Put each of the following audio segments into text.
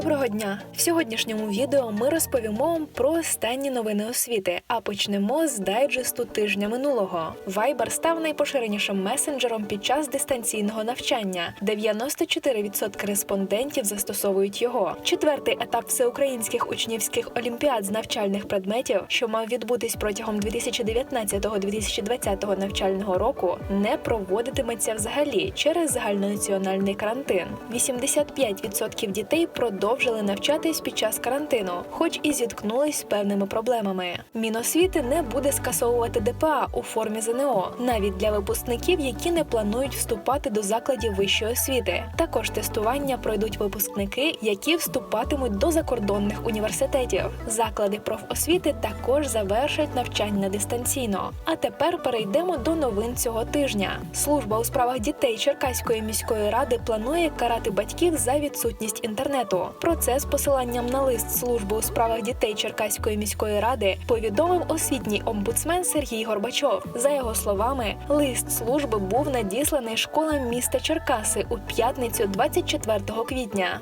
Доброго дня! В сьогоднішньому відео ми розповімо вам про останні новини освіти, а почнемо з дайджесту тижня минулого. Viber став найпоширенішим месенджером під час дистанційного навчання. 94% респондентів застосовують його. Четвертий етап всеукраїнських учнівських олімпіад з навчальних предметів, що мав відбутись протягом 2019-2020 навчального року, не проводитиметься взагалі через загальнонаціональний карантин. 85% дітей продовжили навчатись під час карантину, хоч і зіткнулись з певними проблемами. Міносвіти не буде скасовувати ДПА у формі ЗНО, навіть для випускників, які не планують вступати до закладів вищої освіти. Також тестування пройдуть випускники, які вступатимуть до закордонних університетів. Заклади профосвіти також завершать навчання дистанційно. А тепер перейдемо до новин цього тижня. Служба у справах дітей Черкаської міської ради планує карати батьків за відсутність інтернету. Про це з посиланням на лист служби у справах дітей Черкаської міської ради повідомив освітній омбудсмен Сергій Горбачов. За його словами, лист служби був надісланий школам міста Черкаси у п'ятницю 24 квітня.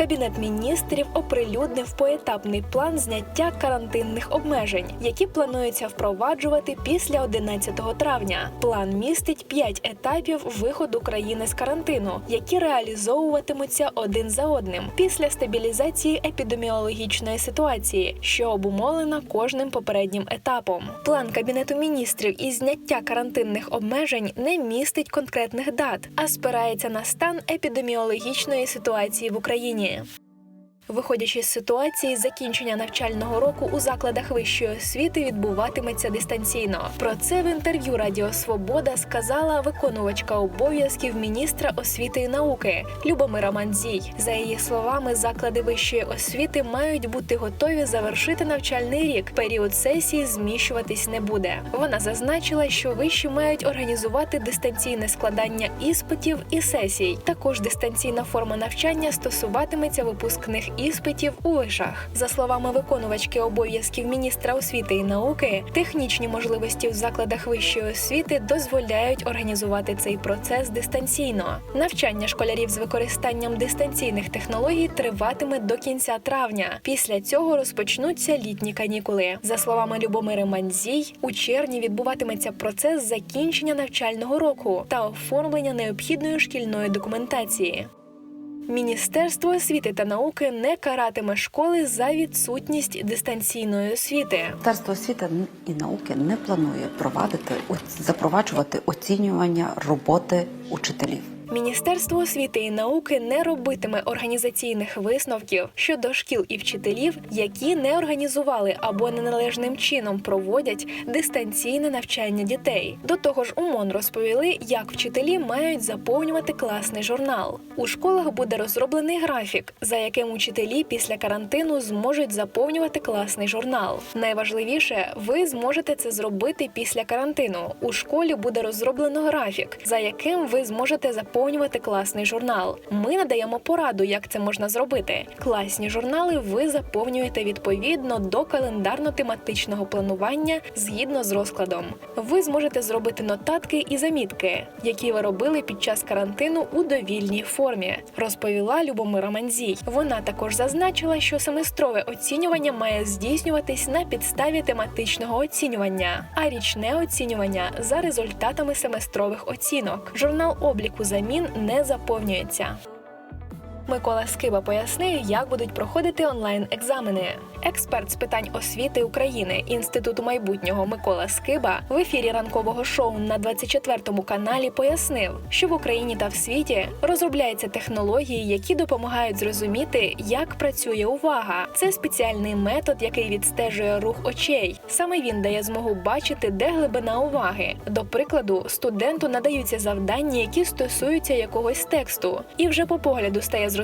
Кабінет міністрів оприлюднив поетапний план зняття карантинних обмежень, які планується впроваджувати після 11 травня. План містить п'ять етапів виходу країни з карантину, які реалізовуватимуться один за одним після стабілізації епідеміологічної ситуації, що обумовлена кожним попереднім етапом. План кабінету міністрів із зняття карантинних обмежень не містить конкретних дат, а спирається на стан епідеміологічної ситуації в Україні. live. Виходячи з ситуації, закінчення навчального року у закладах вищої освіти відбуватиметься дистанційно. Про це в інтерв'ю Радіо Свобода сказала виконувачка обов'язків міністра освіти і науки Любомира Манзій. За її словами, заклади вищої освіти мають бути готові завершити навчальний рік. Період сесії зміщуватись не буде. Вона зазначила, що вищі мають організувати дистанційне складання іспитів і сесій. Також дистанційна форма навчання стосуватиметься випускних іспитів у вишах. За словами виконувачки обов'язків міністра освіти і науки, технічні можливості в закладах вищої освіти дозволяють організувати цей процес дистанційно. Навчання школярів з використанням дистанційних технологій триватиме до кінця травня. Після цього розпочнуться літні канікули. За словами Любомири Манзій, у червні відбуватиметься процес закінчення навчального року та оформлення необхідної шкільної документації. Міністерство освіти та науки не каратиме школи за відсутність дистанційної освіти. Міністерство освіти і науки не планує провадити запроваджувати оцінювання роботи учителів. Міністерство освіти і науки не робитиме організаційних висновків щодо шкіл і вчителів, які не організували або неналежним чином проводять дистанційне навчання дітей. До того ж, у розповіли, як вчителі мають заповнювати класний журнал. У школах буде розроблений графік, за яким учителі після карантину зможуть заповнювати класний журнал. Найважливіше, ви зможете це зробити після карантину. У школі буде розроблено графік, за яким ви зможете заповнювати заповнювати класний журнал. Ми надаємо пораду, як це можна зробити. Класні журнали ви заповнюєте відповідно до календарно-тематичного планування згідно з розкладом. Ви зможете зробити нотатки і замітки, які ви робили під час карантину у довільній формі, розповіла Любомира Манзій. Вона також зазначила, що семестрове оцінювання має здійснюватись на підставі тематичного оцінювання, а річне оцінювання за результатами семестрових оцінок. Журнал обліку замін не заповнюється. Микола Скиба пояснив, як будуть проходити онлайн-екзамени. Експерт з питань освіти України Інституту майбутнього Микола Скиба в ефірі ранкового шоу на 24-му каналі пояснив, що в Україні та в світі розробляються технології, які допомагають зрозуміти, як працює увага. Це спеціальний метод, який відстежує рух очей. Саме він дає змогу бачити, де глибина уваги. До прикладу, студенту надаються завдання, які стосуються якогось тексту, і вже по погляду стає зрозуміло,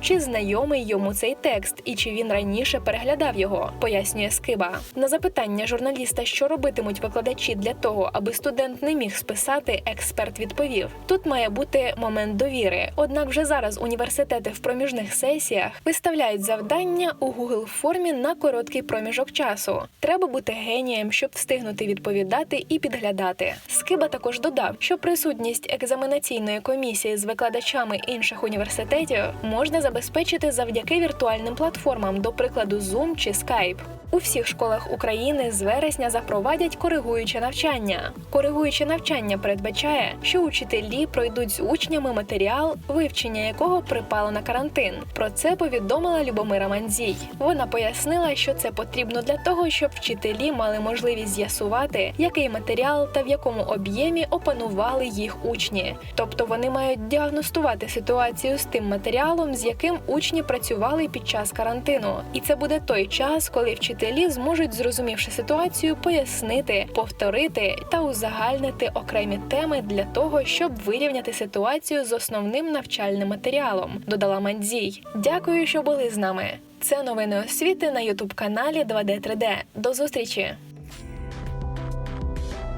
чи знайомий йому цей текст і чи він раніше переглядав його, пояснює Скиба. На запитання журналіста, що робитимуть викладачі для того, аби студент не міг списати, експерт відповів: тут має бути момент довіри. Однак вже зараз університети в проміжних сесіях виставляють завдання у Google формі на короткий проміжок часу. Треба бути генієм, щоб встигнути відповідати і підглядати. Скиба також додав, що присутність екзаменаційної комісії з викладачами інших університетів ситуацію можна забезпечити завдяки віртуальним платформам, до прикладу, Zoom чи Skype. У всіх школах України з вересня запровадять коригуюче навчання. Коригуюче навчання передбачає, що учителі пройдуть з учнями матеріал, вивчення якого припало на карантин. Про це повідомила Любомира Манзій. Вона пояснила, що це потрібно для того, щоб вчителі мали можливість з'ясувати, який матеріал та в якому об'ємі опанували їх учні. Тобто вони мають діагностувати ситуацію з тим матеріалом, з яким учні працювали під час карантину. І це буде той час, коли вчителі зможуть, зрозумівши ситуацію, пояснити, повторити та узагальнити окремі теми для того, щоб вирівняти ситуацію з основним навчальним матеріалом. Додала Мандзій. Дякую, що були з нами. Це новини освіти на ютуб каналі 2D3D. До зустрічі!